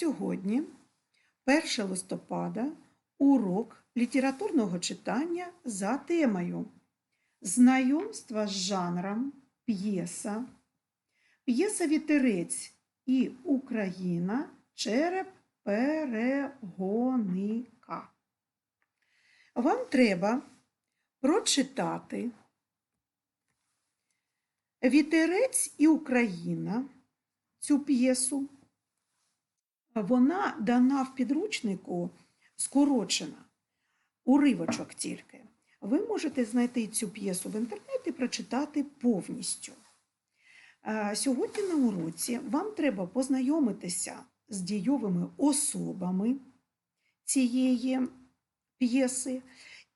Сьогодні, 1 листопада, урок літературного читання за темою Знайомство з жанром п'єса, п'єса Вітерець і Україна череп перегоника. Вам треба прочитати Вітерець і Україна цю п'єсу. Вона дана в підручнику скорочена, уривочок тільки. Ви можете знайти цю п'єсу в інтернеті і прочитати повністю. Е, Сьогодні на уроці вам треба познайомитися з дійовими особами цієї п'єси.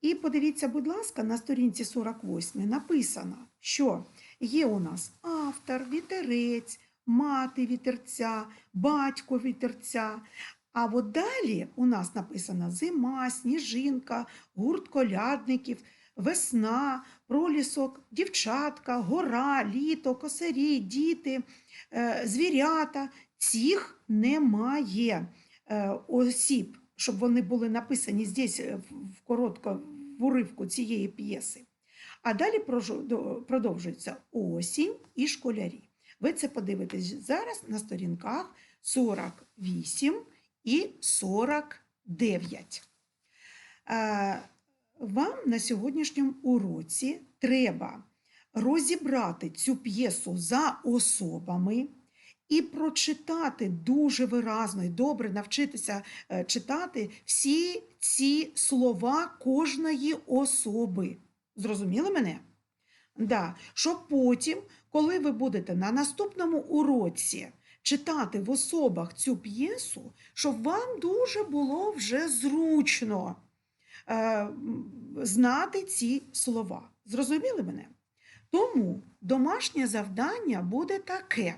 І подивіться, будь ласка, на сторінці 48 написано, що є у нас автор, вітерець, мати вітерця, батько вітерця. А от далі у нас написано зима, сніжинка, гурт колядників, весна, пролісок, дівчатка, гора, літо, косарі, діти, е, звірята. Цих немає е, осіб, щоб вони були написані здесь е, в- коротко в уривку цієї п'єси. А далі продовжується осінь і школярі. Ви це подивитесь зараз на сторінках 48 і 49. Е, Вам на сьогоднішньому уроці треба розібрати цю п'єсу за особами і прочитати дуже виразно і добре навчитися е, читати всі ці слова кожної особи. Зрозуміли мене? Да. Щоб потім, коли ви будете на наступному уроці читати в особах цю п'єсу, щоб вам дуже було вже зручно е, знати ці слова. Зрозуміли мене? Тому домашнє завдання буде таке.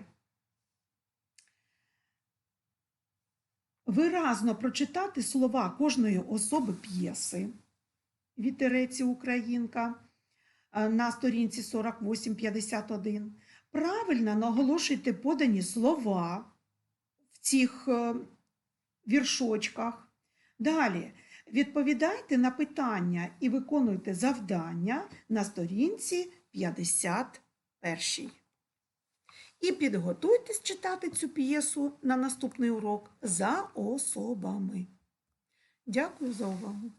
Виразно прочитати слова кожної особи п'єси. Вітерець і Українка на сторінці 48-51. Правильно наголошуйте подані слова в цих е, віршочках. Далі відповідайте на питання і виконуйте завдання на сторінці 51. І підготуйтесь читати цю п'єсу на наступний урок за особами. Дякую за увагу.